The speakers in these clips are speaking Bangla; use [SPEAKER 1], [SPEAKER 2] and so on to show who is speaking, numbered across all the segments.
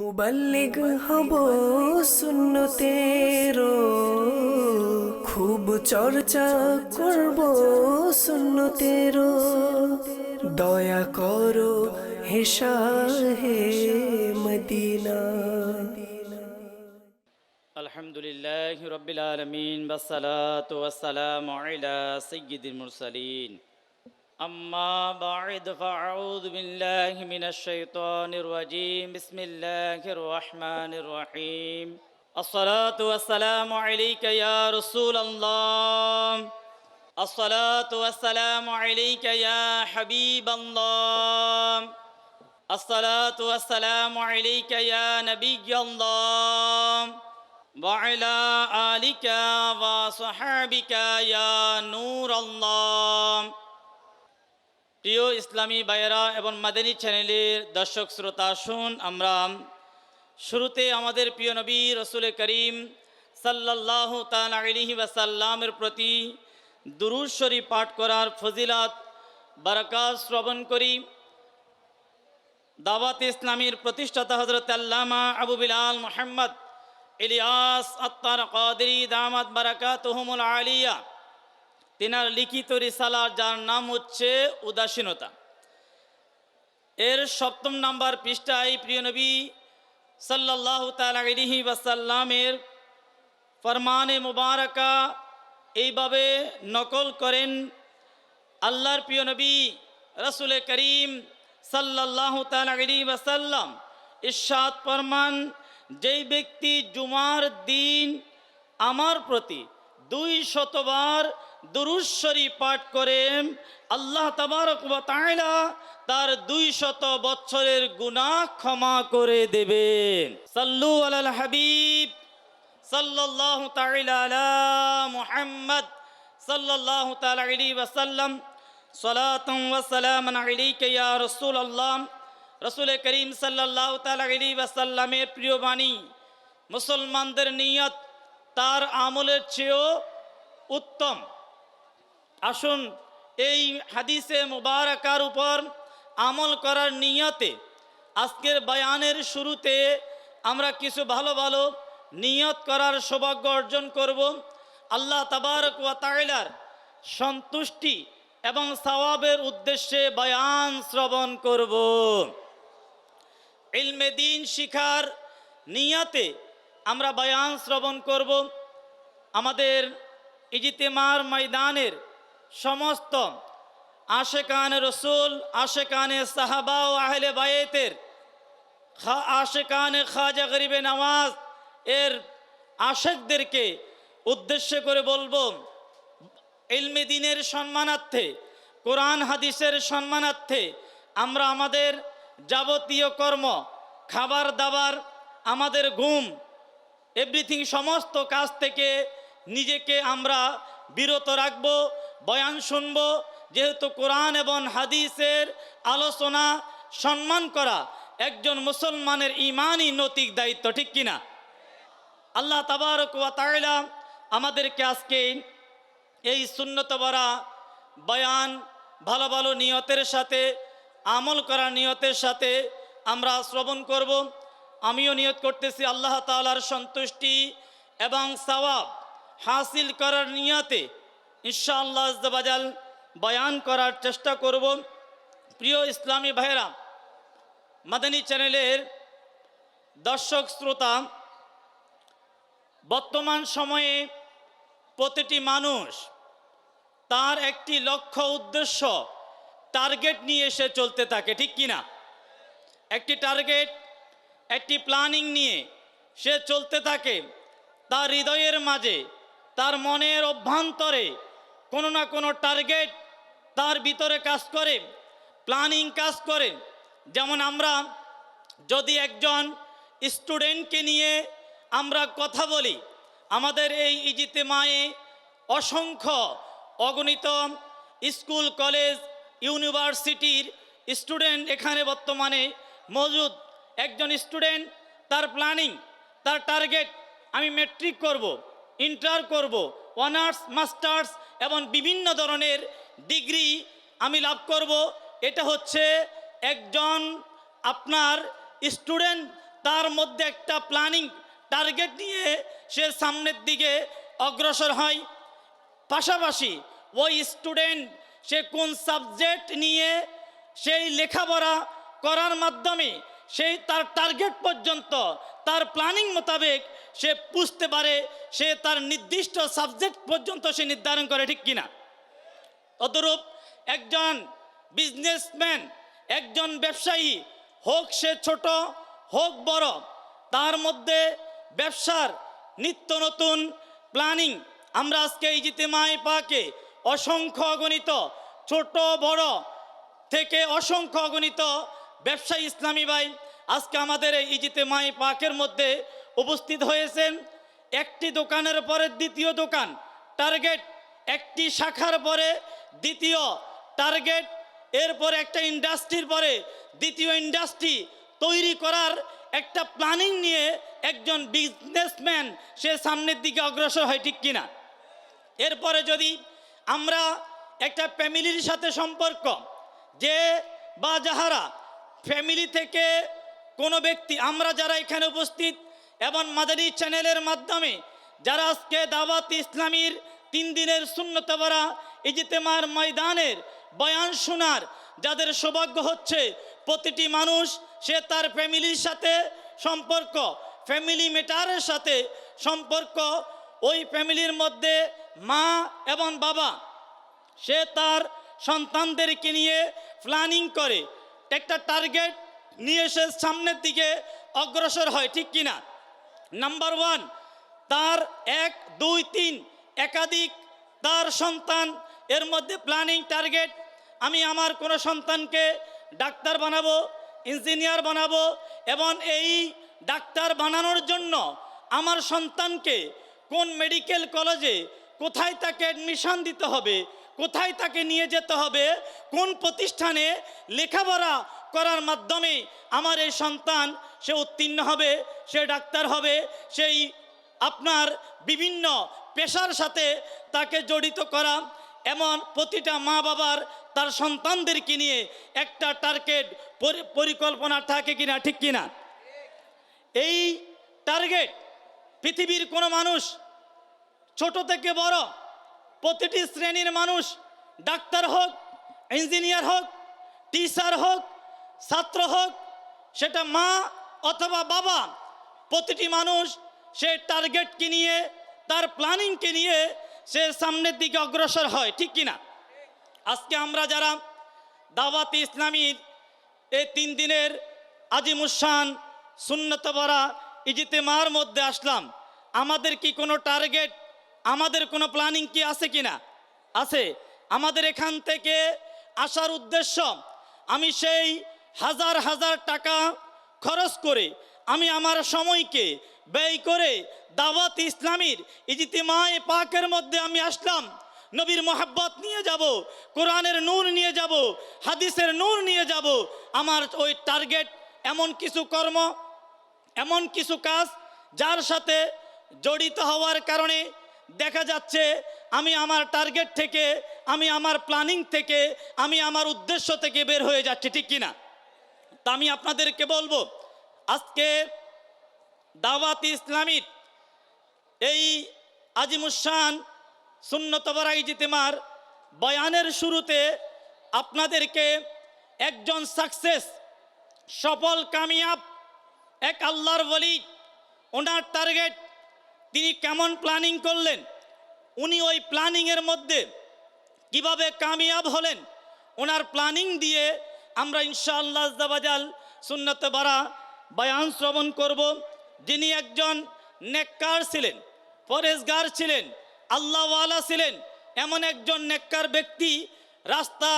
[SPEAKER 1] মুবাল্লিগ হব সুন্নতের খুব চর্চা করব সুন্নতের দয়া করো হেসা হে মদিনা।
[SPEAKER 2] আলহামদুলিল্লাহ রবিল আলমিন বাসালাত ওয়াসালাম আলা সৈয়দিন মুরসালিন। أما بعد فأعوذ بالله من الشيطان الرجيم. بسم الله الرحمن الرحيم. الصلاة والسلام عليك يا رسول الله. الصلاة والسلام عليك يا حبيب الله. الصلاة والسلام عليك يا نبي الله. وعلى آلك وصحابك يا نور الله. প্রিয় ইসলামী বাইরা এবং মাদানী চ্যানেলের দর্শক শ্রোতা, শুন আমরা। শুরুতে আমাদের প্রিয় নবী রসুল করিম সাল্লাহ তাল ওয়াসাল্লামের প্রতি দুরুশ্বরী পাঠ করার ফজিলাত, বারাকাত শ্রবণ করি। দাওয়াত ইসলামীর প্রতিষ্ঠাতা হজরত আল্লামা আবু বিলাল মোহাম্মদ ইলিয়াস আত্মার কাদরি দামাত বারাকাতুহুমুল আলিয়া তিনার লিখিত রিসালার, যার নাম হচ্ছে উদাসীনতা। এর সপ্তম নাম্বার পৃষ্ঠায় প্রিয় নবী সাল্লাহ তালিহি ওয়াসাল্লামের ফরমানে মুবারকা এইভাবে নকল করেন, আল্লাহর প্রিয় নবী রসুল করিম সাল্লাহ তালি ওয়াসাল্লাম ইরশাদ ফরমান, যেই ব্যক্তি জুমার দিন আমার প্রতি দুই শতবার দুরুশ্বরী পাঠ করেন, আল্লাহ তাবারক তাআলা তার দুই শত বছরের গুনাহ ক্ষমা করে দেবেন। সাল্লু আলাল হাবিব, সাল্লাল্লাহু তাআলা আলা মুহাম্মদ, সাল্লাল্লাহু তাআলা আলাইহি ওয়াসাল্লাম সালাতাম ওয়া সালামান আলাইকা ইয়া রাসূলুল্লাহ, রাসূল করিম সাল্লাল্লাহু তাআলা আলাইহি ওয়াসাল্লামের প্রিয় বাণী, মুসলমানদের নিয়ত তার আমলের চেয়েও উত্তম। আসুন, এই হাদিসে মুবারকার উপর আমল করার নিয়তে আজকের বয়ানের শুরুতে আমরা কিছু ভালো ভালো নিয়ত করার সৌভাগ্য অর্জন করব। আল্লাহ তাবারক ওয়া তাইলার সন্তুষ্টি এবং সওয়াবের উদ্দেশ্যে বয়ান শ্রবণ করব। ইলমে দিন শিখার নিয়তে আমরা বয়ান শ্রবণ করব। আমাদের ইজিতেমার ময়দানের সমস্ত আশেকানে রসুল, আশেকানে সাহাবা ও আহলে বায়েতের খা, আশেকানে খাজা গরিবে নওয়াজ এর আশেকদেরকে উদ্দেশ্য করে বলব, ইলমে দিনের সম্মানার্থে, কোরআন হাদিসের সম্মানার্থে আমরা আমাদের যাবতীয় কর্ম, খাবার দাবার, আমাদের ঘুম এভরিথিং সমস্ত কাজ থেকে নিজেকে আমরা বিরত রাখব, বয়ান শুনব, যেহেতু কোরআন এবং হাদিসের আলোচনা, সম্মান করা একজন মুসলমানের ইমানই নৈতিক দায়িত্ব, ঠিক কিনা? আল্লাহ তাবারক ওয়া তাআলা আমাদেরকে আজকে এই শূন্যত বরা, বয়ান, ভালো ভালো নিয়তের সাথে, আমল করা নিয়তের সাথে আমরা শ্রবণ করব। আমিও নিয়ত করতেছি আল্লাহ তাআলার সন্তুষ্টি এবং সওয়াব। হাসিল করার নিয়তে ইনশাআল্লাহ আজ্জাবাজাল বয়ান করার চেষ্টা করব। প্রিয় ইসলামী ভাইরা মাদানী চ্যানেলের দর্শক শ্রোতা, বর্তমান সময়ে প্রতিটি মানুষ তার একটি লক্ষ্য, উদ্দেশ্য, টার্গেট নিয়ে এসে চলতে থাকে, ঠিক কিনা? একটি টার্গেট, একটি প্ল্যানিং নিয়ে সে চলতে থাকে, তার হৃদয়ের মাঝে তার মনের অভ্যন্তরে কোনো না কোনো টার্গেট তার ভিতরে কাজ করে প্ল্যানিং কাজ করে। যেমন আমরা যদি একজন স্টুডেন্টকে নিয়ে আমরা কথা বলি, আমাদের এই ইজিতেমায়ে অসংখ্য অগণিত স্কুল, কলেজ, ইউনিভার্সিটির স্টুডেন্ট এখানে বর্তমানে মজুদ। একজন স্টুডেন্ট তার প্ল্যানিং তার টার্গেট আমি মেট্রিক করব। ইন্টার করব অনার্স মাস্টার্স এবং বিভিন্ন ধরনের ডিগ্রি আমি লাভ করব। এটা হচ্ছে একজন আপনার স্টুডেন্ট তার মধ্যে একটা প্ল্যানিং টার্গেট নিয়ে সে সামনের দিকে অগ্রসর হয়। পাশাপাশি ওই স্টুডেন্ট সে কোন সাবজেক্ট নিয়ে সেই লেখাপড়া করার মাধ্যমে সেই তার টার্গেট পর্যন্ত, তার প্ল্যানিং মোতাবেক সে বুঝতে পারে, সে তার নির্দিষ্ট সাবজেক্ট পর্যন্ত সে নির্ধারণ করে, ঠিক কিনা? তদরূপ একজন বিজনেসম্যান একজন ব্যবসায়ী, হোক সে ছোট, হোক বড়, তার মধ্যে ব্যবসার নিত্য নতুন প্ল্যানিং আমরা আজকে এই জিতেমাই পাকে অসংখ্য অগণিত, ছোট, বড় থেকে অসংখ্য অগণিত ব্যবসায়ী ইসলামী ভাই আজকে আমাদের এই ইজিতে মাই পাকের মধ্যে উপস্থিত হয়েছেন। একটি দোকানের পরে দ্বিতীয় দোকান, টার্গেট। একটি শাখার পরে দ্বিতীয় টার্গেট। এরপর একটা ইন্ডাস্ট্রির পরে দ্বিতীয় ইন্ডাস্ট্রি তৈরি করার একটা প্ল্যানিং নিয়ে একজন বিজনেসম্যান সে সামনের দিকে অগ্রসর হয় ঠিক কিনা। এরপরে যদি আমরা একটা ফ্যামিলির সাথে সম্পর্ক, যে বা যাহারা ফ্যামিলি থেকে কোনো ব্যক্তি, আমরা যারা এখানে উপস্থিত, এবং মাদানী চ্যানেলের মাধ্যমে যারা আজকে দাওয়াত ইসলামীর তিন দিনের শূন্যতবরা ইজিতেমার ময়দানের বয়ান শোনার যাদের সৌভাগ্য হচ্ছে, প্রতিটি মানুষ, সে তার ফ্যামিলির সাথে সম্পর্ক, ফ্যামিলি মেটারের সাথে সম্পর্ক। ওই ফ্যামিলির মধ্যে মা এবং বাবা, সে তার সন্তানদেরকে নিয়ে প্ল্যানিং করে। একটা টার্গেট নিয়ে সে সামনের দিকে অগ্রসর হয়, ঠিক কিনা? নাম্বার ওয়ান তার এক, দুই, তিন, একাধিক তার সন্তান, এর মধ্যে প্ল্যানিং টার্গেট আমি আমার কোনো সন্তানকে ডাক্তার বানাবো ইঞ্জিনিয়ার বানাবো, এবং এই ডাক্তার বানানোর জন্য আমার সন্তানকে কোন মেডিকেল কলেজে কোথায় তাকে অ্যাডমিশন দিতে হবে কোথায় তাকে নিয়ে যেতে হবে? কোন প্রতিষ্ঠানে লেখাপড়া করার মাধ্যমে আমার এই সন্তান সে উত্তীর্ণ হবে, সে ডাক্তার হবে, সেই আপনার বিভিন্ন পেশার সাথে তাকে জড়িত করা, এমন প্রতিটা মা বাবার তার সন্তানদেরকে নিয়ে একটা টার্গেট পরিকল্পনা থাকে কিনা, ঠিক কিনা? এই টার্গেট পৃথিবীর কোনো মানুষ ছোট থেকে বড় প্রতিটি শ্রেণির মানুষ ডাক্তার হোক, ইঞ্জিনিয়ার হোক, টিচার হোক, ছাত্র হোক, সেটা মা অথবা বাবা, প্রতিটি মানুষ সে টার্গেটকে নিয়ে, তার প্ল্যানিংকে নিয়ে সে সামনের দিকে অগ্রসর হয়, ঠিক কিনা? আজকে আমরা যারা দাওয়াত ইসলামীর এই তিন দিনের আজিমুসান, সুন্নতবরা, ইজিতেমার মধ্যে আসলাম, আমাদের কি কোনো টার্গেট আমাদের কোনো প্ল্যানিং কি আছে কি না আছে। আমাদের এখান থেকে আসার উদ্দেশ্য, আমি সেই হাজার হাজার টাকা খরচ করে, আমি আমার সময়কে ব্যয় করে দাওয়াত ইসলামীর ইজিতিমায় পাকের মধ্যে আমি আসলাম, নবীর মোহাব্বত নিয়ে যাব, কোরআনের নূর নিয়ে যাব, হাদিসের নূর নিয়ে যাব। আমার ওই টার্গেট এমন কিছু কর্ম, এমন কিছু কাজ, যার সাথে জড়িত হওয়ার কারণে দেখা যাচ্ছে আমি আমার টার্গেট থেকে, আমি আমার প্ল্যানিং থেকে, আমি আমার উদ্দেশ্য থেকে বের হয়ে যাচ্ছি, ঠিক কিনা? তা আমি আপনাদেরকে বলব, আজকে দাওয়াত ইসলামীর এই আজিমুসান সুন্নতবরাই জিতেমার বয়ানের শুরুতে আপনাদেরকে একজন সাকসেস সফল, কামিয়াব, এক আল্লাহর বলি ওনার টার্গেট তিনি কেমন প্ল্যানিং করলেন? উনি ওই প্ল্যানিংয়ের মধ্যে কীভাবে কামিয়াব হলেন? ওনার প্ল্যানিং দিয়ে আমরা ইনশাআল্লাহ জাবাজাল সুন্নতে বারা বায়ান শ্রবণ করব। যিনি একজন নেককার ছিলেন, পরেশগার ছিলেন, আল্লাহওয়ালা ছিলেন, এমন একজন নেককার ব্যক্তি রাস্তা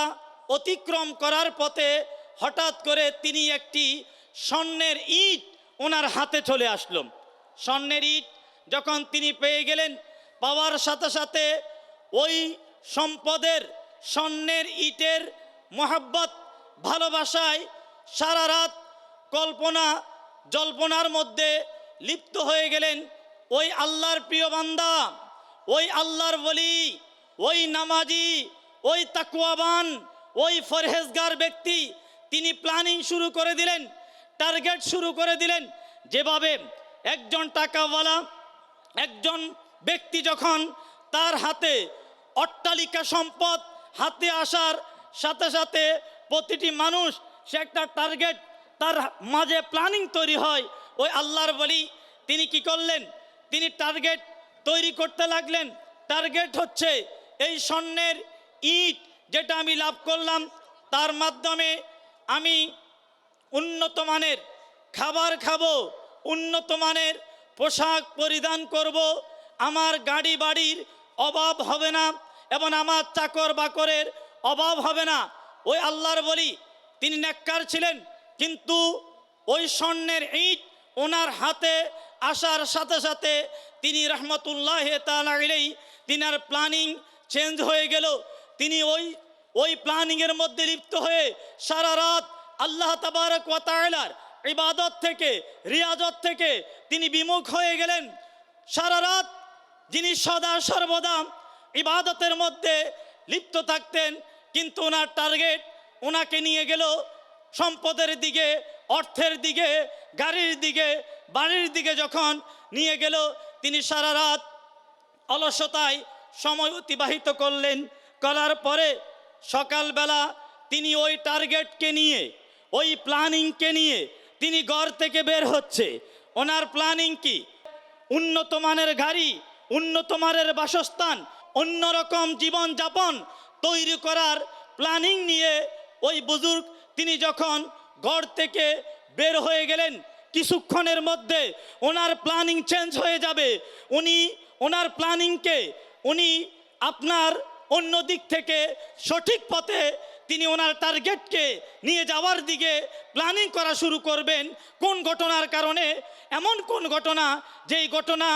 [SPEAKER 2] অতিক্রম করার পথে হঠাৎ করে তিনি একটি স্বর্ণের ইট ওনার হাতে চলে আসলো। স্বর্ণের ইট যখন তিনি পেয়ে গেলেন, পাওয়ার সাথে সাথে ওই সম্পদের, স্বর্ণের, ইটের মোহাব্বত, ভালোবাসায় সারা রাত কল্পনা, জল্পনার মধ্যে লিপ্ত হয়ে গেলেন ওই আল্লাহর প্রিয় বান্দা, ওই আল্লাহর বলি ওই নামাজি, ওই তাকুয়াবান ওই ফরহেজগার ব্যক্তি। তিনি প্ল্যানিং শুরু করে দিলেন, টার্গেট শুরু করে দিলেন, যেভাবে একজন টাকাওয়ালা একজন ব্যক্তি যখন তার হাতে অট্টালিকা সম্পদ হাতে আসার সাথে সাথে প্রতিটি মানুষ, সে একটা টার্গেট তার মাঝে প্ল্যানিং তৈরি হয়। ওই আল্লাহর বলি, তিনি কি করলেন? তিনি টার্গেট তৈরি করতে লাগলেন। টার্গেট হচ্ছে এই স্বর্ণের ইট যেটা আমি লাভ করলাম। তার মাধ্যমে আমি উন্নত মানের খাবার খাব, উন্নত মানের পোশাক পরিধান করব, আমার গাড়ি বাড়ির অভাব হবে না এবং আমার চাকর বাকরের অভাব হবে না। ওই আল্লাহর বলি, তিনি নেককার ছিলেন, কিন্তু ওই স্বর্ণের ইট ওনার হাতে আসার সাথে সাথে তিনি রহমতুল্লাহ তালাই তিনার প্ল্যানিং চেঞ্জ হয়ে গেল। তিনি ওই ওই প্ল্যানিংয়ের মধ্যে লিপ্ত হয়ে সারা রাত আল্লাহ তাবারক ওয়া তাআলার ইবাদত থেকে, রিয়াজত থেকে তিনি বিমুখ হয়ে গেলেন। সারা রাত যিনি সদা সর্বদা ইবাদতের মধ্যে লিপ্ত থাকতেন, কিন্তু ওনার টার্গেট ওনাকে নিয়ে গেল সম্পদের দিকে, অর্থের দিকে, গাড়ির দিকে, বাড়ির দিকে যখন নিয়ে গেল, তিনি সারা রাত অলসতায় সময় অতিবাহিত করলেন। করার পরে সকালবেলা তিনি ওই টার্গেটকে নিয়ে, ওই প্ল্যানিংকে নিয়ে তিনি ঘর থেকে বের হচ্ছে। ওনার প্ল্যানিং কি? উন্নত মানের গাড়ি, উন্নত মানের বাসস্থান অন্যরকম জীবনযাপন তৈরি করার প্ল্যানিং নিয়ে ওই বুজুর্গ তিনি যখন ঘর থেকে বের হয়ে গেলেন, কিছুক্ষণের মধ্যে ওনার প্ল্যানিং চেঞ্জ হয়ে যাবে। উনি, ওনার প্ল্যানিংকে উনি আপনার অন্য দিক থেকে সঠিক পথে তিনি ওনার টার্গেটকে নিয়ে যাওয়ার দিকে প্ল্যানিং করা শুরু করবেন। কোন ঘটনার কারণে? এমন কোন ঘটনা? যেই ঘটনা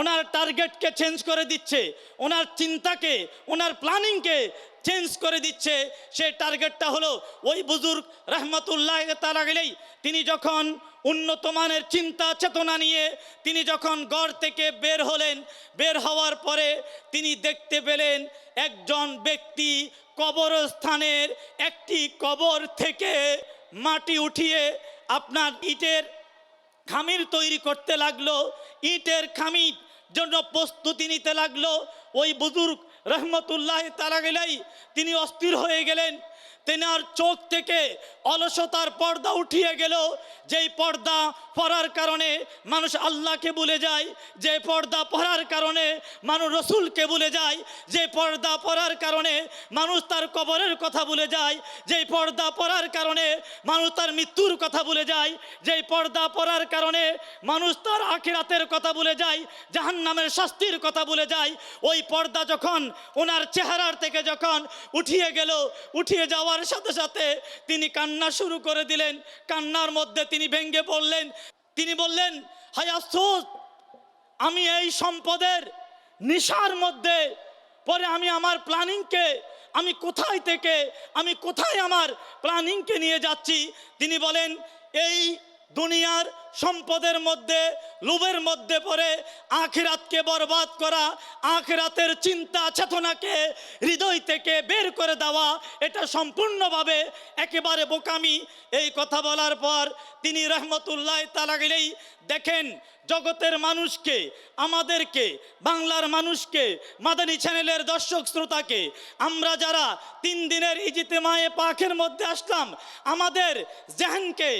[SPEAKER 2] ওনার টার্গেটকে চেঞ্জ করে দিচ্ছে, ওনার চিন্তাকে, ওনার প্ল্যানিংকে চেঞ্জ করে দিচ্ছে, সেই টার্গেটটা হলো ওই বুজুর্গ রহমতুল্লাহ তারা গেলেই তিনি যখন উন্নত মানের চিন্তা চেতনা নিয়ে তিনি যখন গড় থেকে বের হলেন, বের হওয়ার পরে তিনি দেখতে পেলেন একজন ব্যক্তি কবরস্থানের একটি কবর থেকে মাটি উঠিয়ে আপনার ইটের খামির তৈরি করতে লাগল। ইটের খামির জন্য প্রস্তুতি নিতে লাগল। ওই বুজুর্গ রহমতুল্লাহ তারা গেলেই তিনি অস্থির হয়ে গেলেন। তেনার চোখ থেকে অলসতার পর্দা উঠিয়ে গেল। যেই পর্দা পড়ার কারণে মানুষ আল্লাহকে ভুলে যায়, যে পর্দা পড়ার কারণে মানুষ রসুলকে ভুলে যায়, যে পর্দা পড়ার কারণে মানুষ তার কবরের কথা ভুলে যায় যেই পর্দা পড়ার কারণে মানুষ তার মৃত্যুর কথা ভুলে যায়, যেই পর্দা পড়ার কারণে মানুষ তার আখিরাতের কথা ভুলে যায়, জাহান্নামের শাস্তির কথা ভুলে যায়, ওই পর্দা যখন ওনার চেহারার থেকে যখন উঠিয়ে গেল, উঠিয়ে যাওয়ার সাথে সাথে তিনি কান্না শুরু করে দিলেন। কান্নার মধ্যে তিনি ভেঙ্গে পড়লেন। তিনি বললেন আফসোস, আমি এই সম্পদের নিশার মধ্যে, পরে আমি আমার প্ল্যানিংকে, আমি কোথায় থেকে, আমি কোথায় আমার প্ল্যানিংকে নিয়ে যাচ্ছি? তিনি বলেন, এই দুনিয়ার সম্পদের মধ্যে, লোভের মধ্যে পড়ে, আখিরাতকে বরবাদ করা, আখিরাতের চিন্তা চেতনাকে, হৃদয় থেকে বের করে দেওয়া, এটা সম্পূর্ণভাবে একেবারে বোকামি। এই কথা বলার পর তিনি রহমতুল্লাহ তালা গেলেই দেখেন জগতের মানুষকে, আমাদেরকে, বাংলার মানুষকে, মাদানী চ্যানেলের দর্শক শ্রোতাকে, আমরা যারা তিন দিনের ইজিতেমায়ে পাখের মধ্যে আসলাম, আমাদের জেহানকে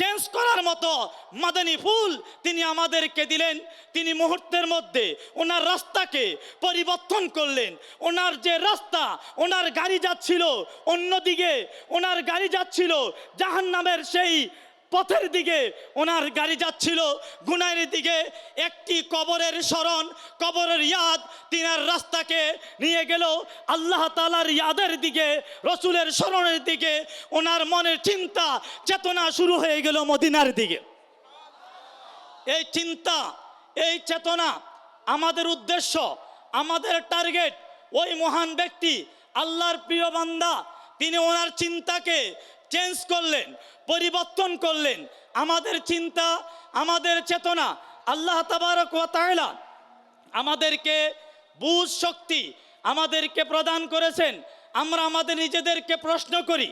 [SPEAKER 2] চেঞ্জ করার মতো মাদানী ফুল তিনি আমাদেরকে দিলেন। তিনি মুহূর্তের মধ্যে ওনার রাস্তাকে পরিবর্তন করলেন। ওনার যে রাস্তা, ওনার গাড়ি যাচ্ছিল, অন্যদিকে ওনার গাড়ি যাচ্ছিল জাহান নামের সেই পথের দিকে ওনার গাড়ি যাচ্ছিল। গুনাইয়ের দিকে একটি কবরের স্মরণ, কবরের ইয়াদ তিনার রাস্তাকে নিয়ে গেল। আল্লাহ তালার ইয়াদের দিকে, রসুলের স্মরণের দিকে ওনার মনের চিন্তা, চেতনা শুরু হয়ে গেল মদিনার দিকে। এই চিন্তা, এই চেতনা আমাদের উদ্দেশ্য, আমাদের টার্গেট। ওই মহান ব্যক্তি, আল্লাহর প্রিয় বান্দা, তিনি ওনার চিন্তাকে চেঞ্জ করলেন, পরিবর্তন করলেন। আমাদের চিন্তা, আমাদের চেতনা, আল্লাহ তাবারক তাআলা আমাদেরকে বুঝ শক্তি আমাদেরকে প্রদান করেছেন। আমরা আমাদের নিজেদেরকে প্রশ্ন করি।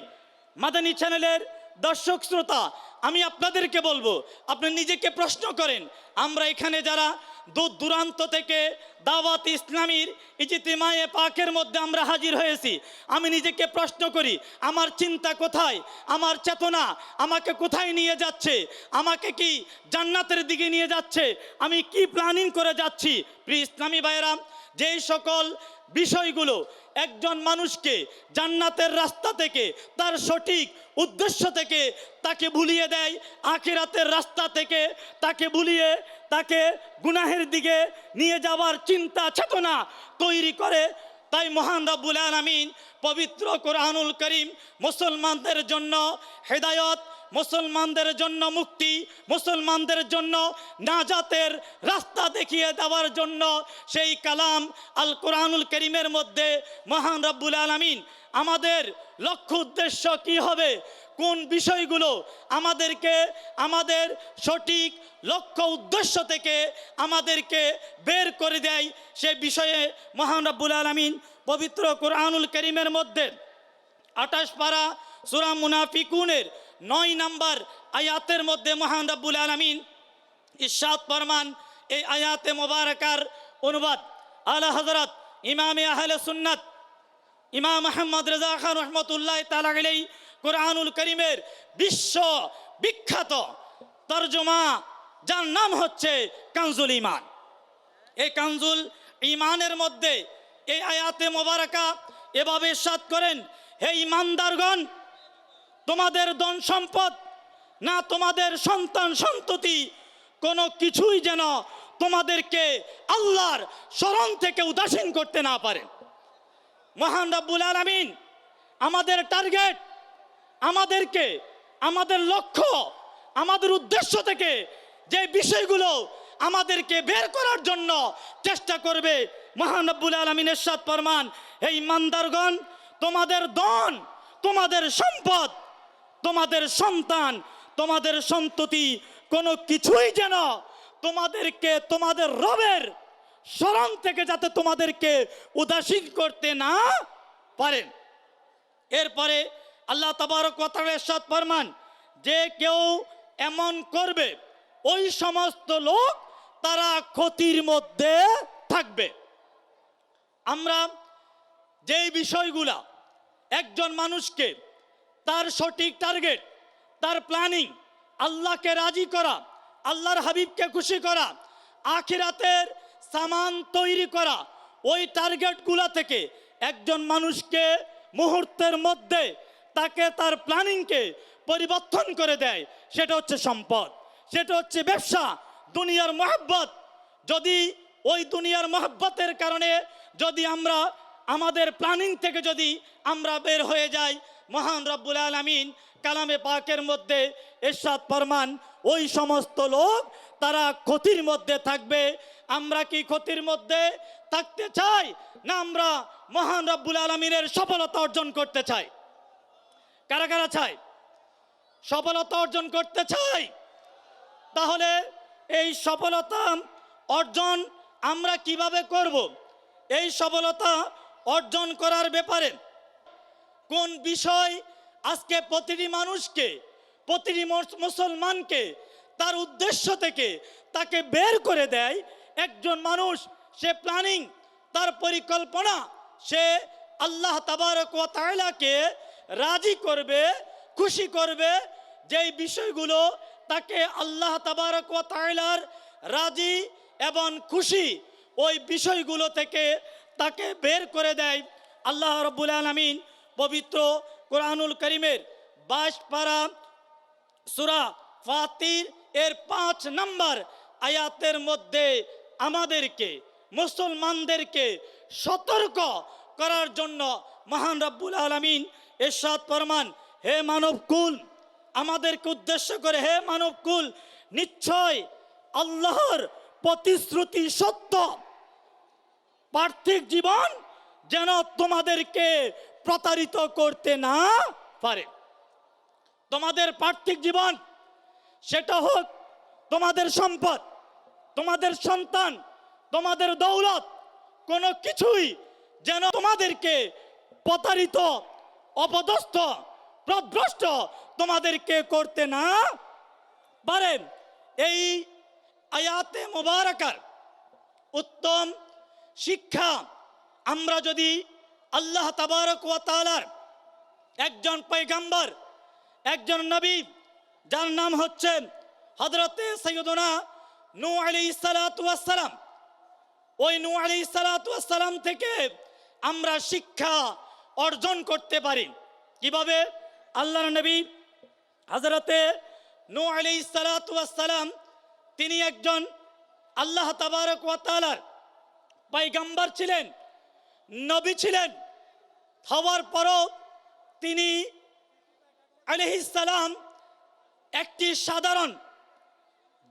[SPEAKER 2] মাদানী চ্যানেলের দর্শক শ্রোতা, আমি আপনাদেরকে বলব, আপনি নিজেকে প্রশ্ন করেন। আমরা এখানে যারা দূর দূরান্ত থেকে দাওয়াত ইসলামীর ইজিতিমায়ে পাকের মধ্যে আমরা হাজির হয়েছি। আমি নিজেকে প্রশ্ন করি, আমার চিন্তা কোথায়? আমার চেতনা আমাকে কোথায় নিয়ে যাচ্ছে? আমাকে কি জান্নাতের দিকে নিয়ে যাচ্ছে? আমি কি প্ল্যানিং করে যাচ্ছি? প্রি ইসলামী ভাইয়েরা, যেই সকল বিষয়গুলো একজন মানুষকে জান্নাতের রাস্তা থেকে, তার সঠিক উদ্দেশ্য থেকে তাকে ভুলিয়ে দেয়, আখিরাতের রাস্তা থেকে তাকে ভুলিয়ে তাকে গুনাহের দিকে নিয়ে যাওয়ার চিন্তা, চেতনা তৈরি করে। তাই মহান রব্বুল আলমিন পবিত্র কোরআনুল করিম মুসলমানদের জন্য হেদায়ত, মুসলমানদের জন্য মুক্তি, মুসলমানদের জন্য নাজাতের রাস্তা দেখিয়ে দেওয়ার জন্য সেই কালাম আল কোরআনুল করিমের মধ্যে মহান রব্বুল আলমিন। আমাদের লক্ষ্য উদ্দেশ্য কি হবে? কোন বিষয়গুলো আমাদেরকে, আমাদের সঠিক লক্ষ্য উদ্দেশ্য থেকে আমাদেরকে বের করে দেয়, সে বিষয়ে মহান রব্বুল আলমিন পবিত্র কোরআনুল করিমের মধ্যে আঠাশ পারা সুরা মুনাফিকুনের নয় নাম্বার আয়াতের মধ্যে মহান রব্বুল আলমিন ইশাদ ফরমান এই আয়াতে মোবারকার অনুবাদ। আলা হজরত ইমামে আহলে সুন্নাত ইমাম আহমদ রেজা খান রহমতুল্লাহ তালাই কোরআনুল করিমের বিশ্ব বিখ্যাত তর্জমা, যার নাম হচ্ছে কাঞ্জুল ইমান এই কাঞ্জুল ইমানের মধ্যে এই আয়াতে মোবারকা এভাবে সাত করেন, হে ইমানদারগণ তোমাদের ধন সম্পদ না তোমাদের সন্তান সন্ততি, কোনো কিছুই যেন তোমাদেরকে আল্লাহর স্মরণ থেকে উদাসীন করতে না পারে। মহান রাব্বুল আলামিন আমাদের টার্গেট আমাদেরকে, আমাদের লক্ষ্য, আমাদের উদ্দেশ্য থেকে যে বিষয়গুলো আমাদেরকে বের করার জন্য চেষ্টা করবে মহান রব্বুল আলমিনের সাত ফরমান। এই ইমানদারগণ, তোমাদের দন তোমাদের সম্পদ, তোমাদের সন্তান, তোমাদের সন্ততি কোনো কিছুই যেন তোমাদেরকে, তোমাদের রবের স্মরণ থেকে যাতে তোমাদেরকে উদাসীন করতে না পারেন। এরপরে আল্লাহ তাবারক সাত ফরমান, যে কেউ এমন করবে, ওই সমস্ত লোক তারা ক্ষতির মধ্যে থাকবে। আমরা যেই বিষয়গুলা, একজন মানুষকে তার সঠিক টার্গেট, তার প্ল্যানিং, আল্লাহকে রাজি করা, আল্লাহর হাবিবকে খুশি করা, আখিরাতের সামান তৈরি করা, ওই টার্গেটগুলা থেকে একজন মানুষকে মুহূর্তের মধ্যে তাকে তার প্ল্যানিংকে পরিবর্তন করে দেয়। সেটা হচ্ছে সম্পদ। সেটা হচ্ছে ব্যবসা, দুনিয়ার মহাব্বত। যদি ওই দুনিয়ার মহাব্বতের কারণে যদি আমরা আমাদের প্ল্যানিং থেকে যদি আমরা বের হয়ে যাই, মহান রব্বুল আলমিন কালামে পাকের মধ্যে এরশাদ ফরমান, ওই সমস্ত লোক তারা ক্ষতির মধ্যে থাকবে। আমরা কি ক্ষতির মধ্যে থাকতে চাই? না আমরা মহান রব্বুল আলমিনের সফলতা অর্জন করতে চাই। কারা কারা চাই সফলতা অর্জন করতে চাই তাহলে এই সফলতা অর্জন আমরা কীভাবে করব? এই সফলতা অর্জন করার ব্যাপারে কোন বিষয় আজকে প্রতিটি মানুষকে, প্রতিটি মুসলমানকে তার উদ্দেশ্য থেকে তাকে বের করে দেয়? একজন মানুষ, সে প্ল্যানিং তার পরিকল্পনা, সে আল্লাহ তাবারক ও রাজি করবে, খুশি করবে, যেই বিষয়গুলো তাকে আল্লাহ তাবারক ও তাইলার রাজি এবং খুশি, ওই বিষয়গুলো থেকে তাকে বের করে দেয়। আল্লাহ রব্বুল আলমিন পবিত্র কোরআনুল করিমের বাইশ পারা সুরা ফাতির এর পাঁচ নম্বর আয়াতের মধ্যে আমাদেরকে, মুসলমানদেরকে সতর্ক করার জন্য মহান রব্বুল আলমিন এরশাদ ফরমান, হে মানবকুল আমাদেরকে উদ্দেশ্য করে, হে মানবকুল নিশ্চয় আল্লাহর প্রতিশ্রুতি সত্য। পার্থিব জীবন যেন তোমাদেরকে প্রতারিত করতে না পারে। তোমাদের পার্থিব জীবন, সেটা হোক তোমাদের সম্পদ, তোমাদের সন্তান, তোমাদের দৌলত, কোনো কিছুই যেন তোমাদেরকে প্রতারিত অপদস্থ, প্রভ্রষ্ট। তোমাদেরকে করতে না পারেন এই আয়াতে মোবারকার উত্তম শিক্ষা। আমরা যদি আল্লাহ তাবারক ওয়া তাআলার একজন পয়গাম্বর, একজন নবী, যার নাম হচ্ছে হজরতে সৈয়দনা নূ আলী সালাম, ওই নূ আলী সালাম থেকে আমরা শিক্ষা অর্জন করতে পারি। কীভাবে? আল্লাহ নবী হজরতে নূ আলী সালাম, তিনি একজন আল্লাহ তাবারক ওয়া তাআলার পয়গাম্বর ছিলেন, নবী ছিলেন। হওয়ার পরও তিনি আলহিসাল্লাম একটি সাধারণ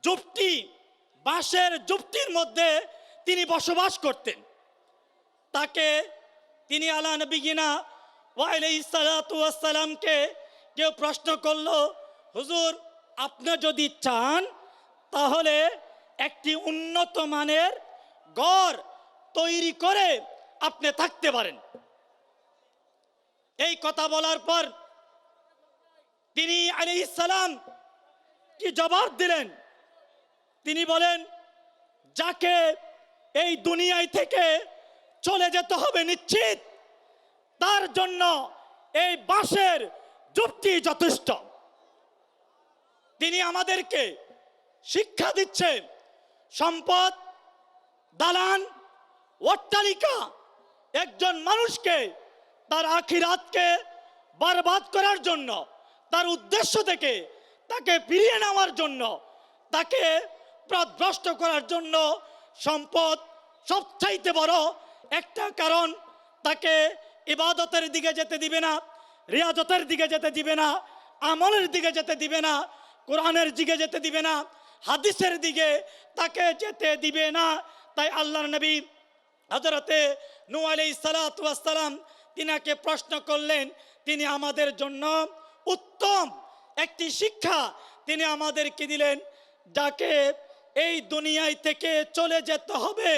[SPEAKER 2] জুপটি বাঁশের জুপটির মধ্যে তিনি বসবাস করতেন। তাকে তিনি আলা নবীনা ওয়াইসালাতামকে কেউ প্রশ্ন করল, হুজুর, আপনি যদি চান, তাহলে একটি উন্নত মানের গড় তৈরি করে আপনি থাকতে পারেন। এই কথা বলার পর তিনি আলি সালাম কি জবাব দিলেন? তিনি বলেন, যাকে এই দুনিয়ায় থেকে চলে যেতে হবে নিশ্চিত। তার জন্য এই বাসের যুক্তি যথেষ্ট। তিনি আমাদেরকে শিক্ষা দিচ্ছে সম্পদ, দালান, অট্টালিকা, একজন মানুষকে তার আখিরাতকে বরবাদ করার জন্য, তার উদ্দেশ্য থেকে তাকে ফিরিয়ে নেওয়ার জন্য, তাকে প্রভ্রষ্ট করার জন্য সম্পদ সবচাইতে বড় একটা কারণ তাকে ইবাদতের দিকে যেতে দিবে না, রিয়াজতের দিকে যেতে দিবে না, আমলের দিকে যেতে দিবে না, কোরআনের দিকে যেতে দিবে না, হাদিসের দিকে তাকে যেতে দিবে না। তাই আল্লাহর নবী হজরতে নু আলি সালাতাম তিনাকে প্রশ্ন করলেন, তিনি আমাদের জন্য উত্তম একটি শিক্ষা তিনি আমাদেরকে দিলেন, যাকে এই দুনিয়ায় থেকে চলে যেতে হবে।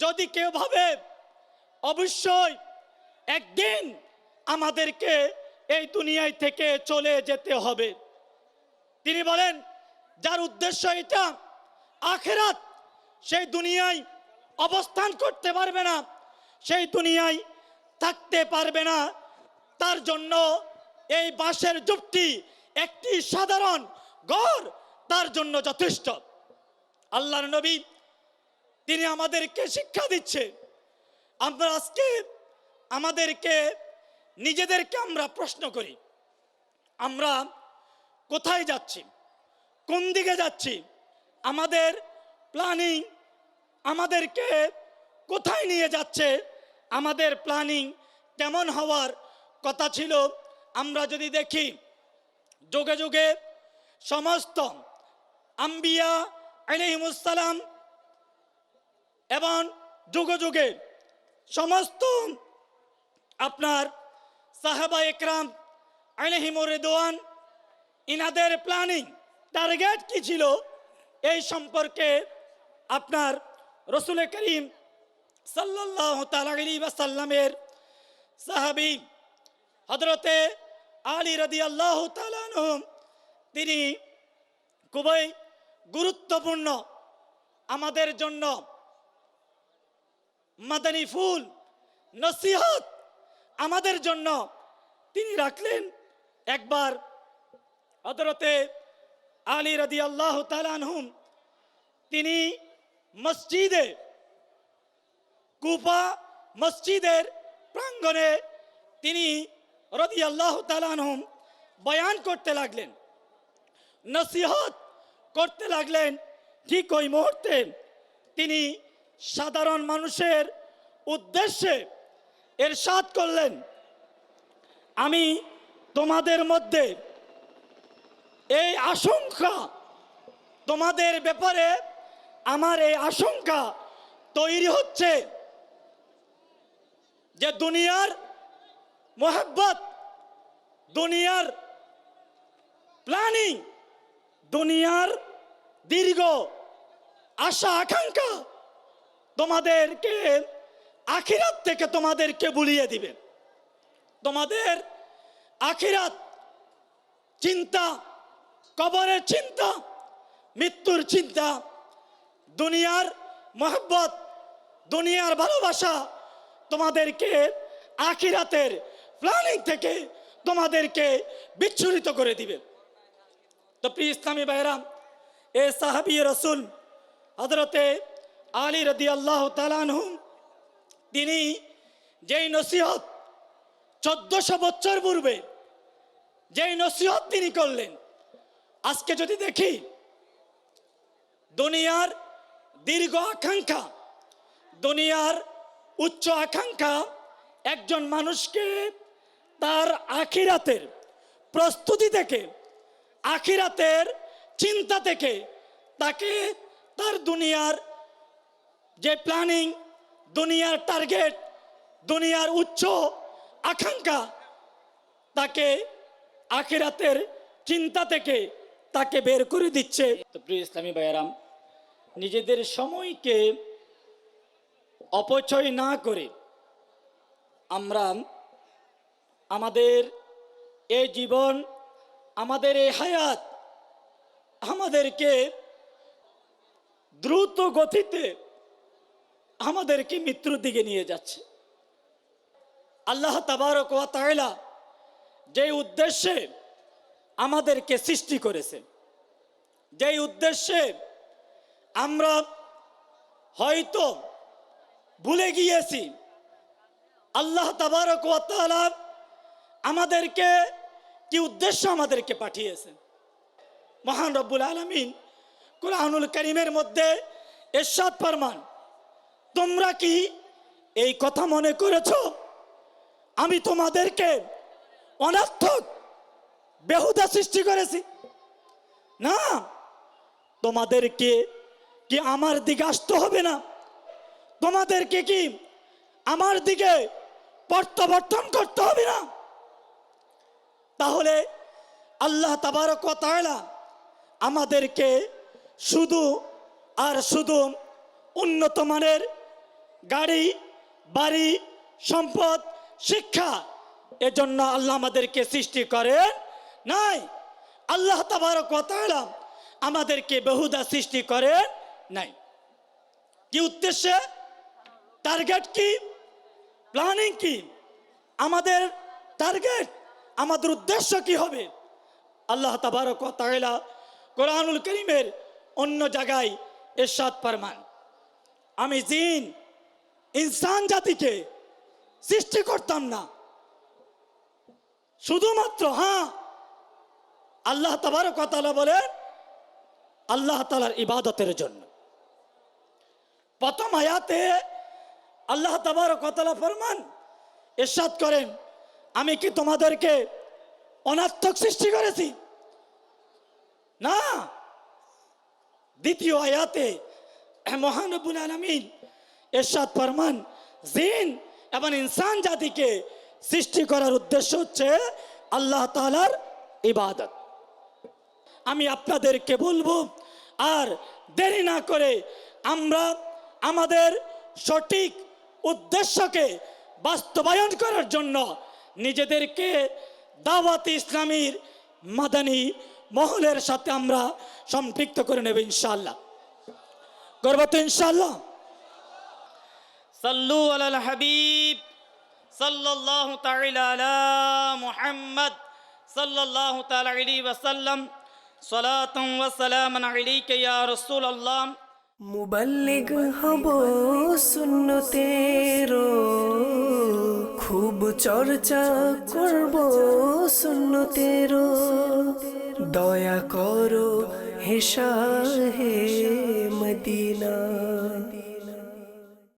[SPEAKER 2] যদি কেউ ভাবে, অবশ্যই একদিন আমাদেরকে এই দুনিয়ায় থেকে চলে যেতে হবে। তিনি বলেন, যার উদ্দেশ্য এটা, আখেরাত সেই দুনিয়ায় অবস্থান করতে পারবে না, সেই দুনিয়ায় থাকতে পারবে না। তার জন্য এই বাঁশের যুক্তি একটি সাধারণ গড় তার জন্য যথেষ্ট। আল্লাহর নবী তিনি আমাদেরকে শিক্ষা দিচ্ছে। আমরা আজকে আমাদেরকে, নিজেদেরকে আমরা প্রশ্ন করি। আমরা কোথায় যাচ্ছি? কোন দিকে যাচ্ছি? আমাদের প্ল্যানিং আমাদেরকে কোথায় নিয়ে যাচ্ছে? আমাদের প্ল্যানিং কেমন হওয়ার কথা ছিল? আমরা যদি দেখি, যুগে যুগে সমস্ত আম্বিয়া আলিহিমুসালাম এবং যুগে যুগে সমস্ত আপনার সাহাবা একরাম আলহিমুর রেদোয়ান ইনাদের প্ল্যানিং টার্গেট কি ছিল? এই সম্পর্কে আপনার রসুল করিম সাল্লাহ তালি সাল্লামের সাহাবি হজরতে আলী রদি আল্লাহ তিনি খুবই গুরুত্বপূর্ণ আমাদের জন্য মাদানী ফুল, নসিহত আমাদের জন্য তিনি রাখলেন। একবার হজরতে আলী রদি আল্লাহ তালানহুম তিনি মসজিদে, কুফা মসজিদের প্রাঙ্গণে তিনি রদি আল্লাহ তালানহুম বয়ান করতে লাগলেন, নসিহত করতে লাগলেন। ঠিক ওই মুহূর্তে তিনি সাধারণ মানুষের উদ্দেশ্যে এর এরশাদ করলেন। আমি তোমাদের মধ্যে এই আশঙ্কা তোমাদের ব্যাপারে, আমার এই আশঙ্কা তৈরি হচ্ছে যে দুনিয়ার মোহাব্বত, দুনিয়ার প্ল্যানিং, দুনিয়ার দীর্ঘ আশা আকাঙ্ক্ষা তোমাদেরকে আখিরাত থেকে তোমাদেরকে বুলিয়ে দিবে। তোমাদের আখিরাত চিন্তা, কবরের চিন্তা, মৃত্যুর চিন্তা, দুনিয়ার মহব্বত, দুনিয়ার ভালোবাসা তোমাদেরকে আখিরাতের প্ল্যানিং থেকে তোমাদেরকে বিচ্ছুরিত করে দিবে। তো প্রিয় ইসলামী বাইরাম এ সাহাবি রসুল হজরতে আলী রদি আল্লাহ তালানহুম তিনি যেই নসিহত চোদ্দশো বছর পূর্বে যেই নসিহত তিনি করলেন, আজকে যদি দেখি, দুনিয়ার দীর্ঘ আকাঙ্ক্ষা, দুনিয়ার উচ্চ আকাঙ্ক্ষা একজন মানুষকে তার আখিরাতের প্রস্তুতি থেকে, আখিরাতের চিন্তা থেকে তাকে তার দুনিয়ার যে প্ল্যানিং দুনিয়ার টার্গেট দুনিয়ার উচ্চ আকাঙ্ক্ষা, তাকে আখিরাতের চিন্তা থেকে তাকে বের করে দিচ্ছে। তো প্রিয় ইসলামী ভাইয়ারাম, নিজেদের সময়কে অপচয় না করে আমরা আমাদের এই জীবন, আমাদের এই হায়াত, আমাদেরকে দ্রুত গতিতে আমাদেরকে মৃত্যুর দিকে নিয়ে যাচ্ছে। আল্লাহ তাবারক ওয়া তাআলা যে উদ্দেশ্যে আমাদেরকে সৃষ্টি করেছে যেই উদ্দেশ্যে আমরা হয়তো ভুলে গিয়েছি, আল্লাহ তাবারক ওয়া তাআলা আমাদেরকে কি উদ্দেশ্য আমাদেরকে পাঠিয়েছেন মহান রব্বুল আলমিন কোরআনুল করিমের মধ্যে এরশাদ ফরমান তোমরা কি এই কথা মনে করেছ? আমি তোমাদেরকে অনার্থক বেহুদা সৃষ্টি করেছি। না, তোমাদেরকে কি আমার দিকে আসতে হবে না? তোমাদেরকে কি আমার দিকে প্রত্যাবর্তন করতে হবে না? তাহলে আল্লাহ তাবারক তাআলা আমাদেরকে শুধু আর শুধু উন্নত মানের গাড়ি, বাড়ি, সম্পদ, শিক্ষা, এজন্য আল্লাহ আমাদেরকে সৃষ্টি করেন নাই। আল্লাহ তাবারক তাআলা আমাদেরকে বহুদা সৃষ্টি করেন নাই। কি উদ্দেশ্যে? টার্গেট কি? প্ল্যানিং কি? আমাদের টার্গেট, আমাদের উদ্দেশ্য কি হবে? আল্লাহ তাবারক ওয়া তাআলা কোরআনুল করিমের অন্য জায়গায় এরশাদ ফরমান। আমি জিন ইনসান জাতিকে সৃষ্টি করতাম না। শুধুমাত্র হ্যাঁ আল্লাহ তাবারক ওয়া তাআলা বলেন, আল্লাহ তাআলার ইবাদতের জন্য। প্রথম আয়াতে আল্লাহ তাবারক ওয়া তাআলা ফরমান, ইরশাদ করেন, আমি কি তোমাদেরকে অনার্থক সৃষ্টি করেছি? না। দ্বিতীয় আয়াতে মহানবুল আলমিন এরশাদ ফরমান জিন এবং ইনসান জাতিকে সৃষ্টি করার উদ্দেশ্য হচ্ছে আল্লাহ তালার ইবাদত। আমি আপনাদেরকে বলব, আর দেরি না করে আমরা আমাদের সঠিক উদ্দেশ্যকে বাস্তবায়ন করার জন্য নিজেদেরকে দাওয়াত ইসলামীর মাদানী মহলের সাথে আমরা সম্পৃক্ত করে নেব ইনশাল্লাহ গর্বত ইনশাল্লাহ সাল্লু আলাল হাবিব, সাল্লাল্লাহু তাআলা আলা মুহাম্মদ, সাল্লাল্লাহু তাআলা আলাইহি ওয়াসাল্লাম। সালাতান ওয়া সালামান আলাইকা ইয়া রাসূলুল্লাহ।
[SPEAKER 1] মুবাল্লিগ হব সুন্নতেরো খুব চর্চা করব সুন্নতেরো দয়া করো হে শাহে